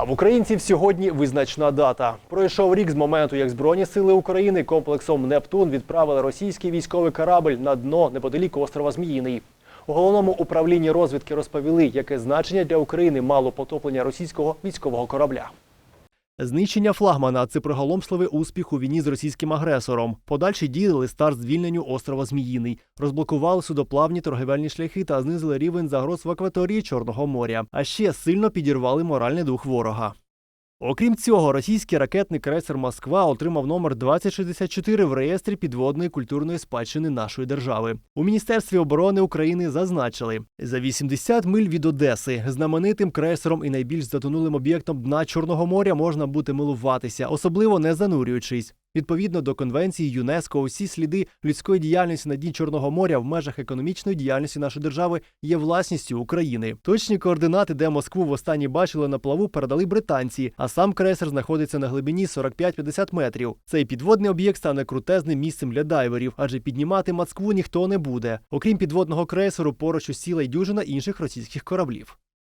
А в українців сьогодні визначна дата. Пройшов рік з моменту, як Збройні сили України комплексом Нептун відправили російський військовий корабль на дно неподалік острова Зміїний. У головному управлінні розвідки розповіли, яке значення для України мало потоплення російського військового корабля. Знищення флагмана це приголомшливий успіх у війні з російським агресором. Подальші діяли старт звільненню острова Зміїний, розблокували судоплавні торгівельні шляхи та знизили рівень загроз в акваторії Чорного моря. А ще сильно підірвали моральний дух ворога. Окрім цього, російський ракетний крейсер Москва отримав номер 2064 в реєстрі підводної культурної спадщини нашої держави. У Міністерстві оборони України зазначили, за 80 миль від Одеси знаменитим крейсером і найбільш затонулим об'єктом дна Чорного моря можна бути милуватися, особливо не занурюючись. Відповідно до конвенції ЮНЕСКО, усі сліди людської діяльності на дні Чорного моря в межах економічної діяльності нашої держави є власністю України. Точні координати, де Москву востаннє бачили на плаву, передали британці, а сам крейсер знаходиться на глибині 45-50 метрів. Цей підводний об'єкт стане крутезним місцем для дайверів, адже піднімати Москву ніхто не буде. Окрім підводного крейсеру, поруч усіла й дюжина інших російських кораблів.